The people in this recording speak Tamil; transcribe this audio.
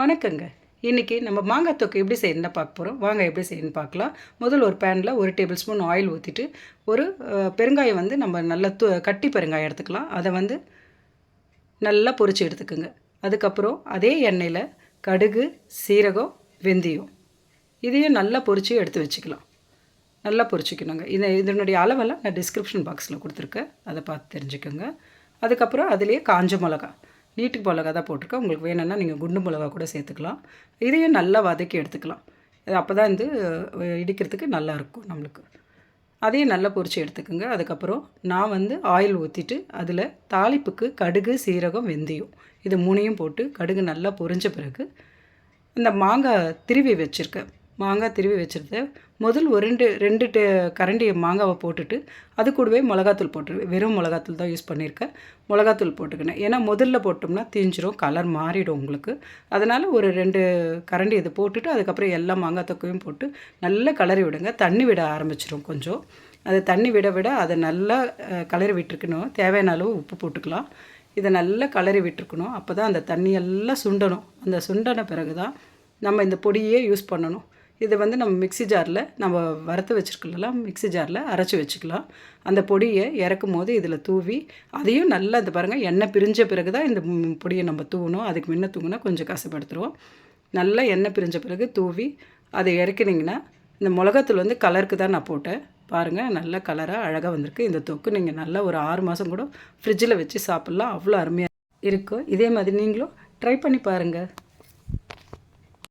வணக்கங்க. இன்றைக்கி நம்ம மாங்காய் தொக்கு எப்படி செய்யணும்னா பார்க்க போகிறோம் வாங்க எப்படி செய்யணும்னு பார்க்கலாம். முதல்ல ஒரு பேனில் ஒரு டேபிள் ஸ்பூன் ஆயில் ஊற்றிட்டு ஒரு பெருங்காயம் வந்து நம்ம நல்லா து கட்டி பெருங்காயம் எடுத்துக்கலாம். அதை வந்து நல்லா பொறிச்சு எடுத்துக்குங்க. அதுக்கப்புறம் அதே எண்ணெயில் கடுகு சீரகம் வெந்தயம் இதையும் நல்லா பொறிச்சு எடுத்து வச்சுக்கலாம். நல்லா பொறிச்சிக்கணுங்க இது இதனுடைய அளவெல்லாம் நான் டிஸ்கிரிப்ஷன் பாக்ஸில் கொடுத்துருக்கேன். அதை பார்த்து தெரிஞ்சுக்கோங்க. அதுக்கப்புறம் அதுலேயே காஞ்ச மிளகா நீட்டுக்கு மிளகா தான் போட்டிருக்கேன். உங்களுக்கு வேணும்னா நீங்கள் குண்டு மிளகா கூட சேர்த்துக்கலாம். இதையும் நல்லா வதக்கி எடுத்துக்கலாம். இது அப்போ தான் வந்து இடிக்கிறதுக்கு நல்லா இருக்கும் நம்மளுக்கு. அதையும் நல்லா பொரிச்சு எடுத்துக்கோங்க. அதுக்கப்புறம் நான் வந்து ஆயில் ஊற்றிட்டு அதில் தாளிப்புக்கு கடுகு சீரகம் வெந்தயம் இது மூணையும் போட்டு கடுகு நல்லா பொரிஞ்ச பிறகு இந்த மாங்காய் திருவி வச்சுருக்கேன். மாங்காய் திருவி வச்சுருந்தேன். முதல் ஒரு ரெண்டு ரெண்டு டே கரண்டி மாங்காவை போட்டுட்டு அது கூடவே மிளகாத்தூள் போட்டுருவேன் வெறும் மிளகாத்தூள் தான் யூஸ் பண்ணியிருக்கேன். மிளகாத்தூள் போட்டுக்கினேன். ஏன்னா முதல்ல போட்டோம்னா தீஞ்சிரும் கலர் மாறிடும் உங்களுக்கு. அதனால் ஒரு ரெண்டு கரண்டி இதை போட்டுட்டு அதுக்கப்புறம் எல்லா மாங்காய் தொக்கையும் போட்டு நல்லா கலரி விடுங்க. தண்ணி விட ஆரம்பிச்சிடும் கொஞ்சம். அதை தண்ணி விட விட அதை நல்லா கலரி விட்டுருக்கணும். தேவையான அளவு உப்பு போட்டுக்கலாம். இதை நல்லா கலரி விட்டுருக்கணும். அப்போ தான் அந்த தண்ணியெல்லாம் சுண்டணும். அந்த சுண்டன பிறகு தான் நம்ம இந்த பொடியே யூஸ் பண்ணணும். இதை வந்து நம்ம மிக்ஸி ஜாரில் நம்ம வறுத்து வச்சுருக்கலாம் மிக்ஸி ஜாரில் அரைச்சி வச்சுக்கலாம். அந்த பொடியை இறக்கும் போது இதில் தூவி அதையும் நல்லா இந்த பாருங்கள் எண்ணெய் பிரிஞ்ச பிறகு தான் இந்த பொடியை நம்ம தூவணும். அதுக்கு முன்ன தூங்கினா கொஞ்சம் கசப்படுத்துருவோம். நல்லா எண்ணெய் பிரிஞ்ச பிறகு தூவி அதை இறக்கினீங்கன்னா இந்த மிளகாத்தூள் வந்து கலருக்கு தான் நான் போட்டேன். பாருங்கள் நல்ல கலராக அழகாக வந்திருக்கு. இந்த தொக்கு நீங்கள் நல்லா ஒரு ஆறு மாதம் கூட ஃப்ரிட்ஜில் வச்சு சாப்பிட்லாம். அவ்வளோ அருமையாக இருக்கும் இதே மாதிரி நீங்களும் ட்ரை பண்ணி பாருங்கள்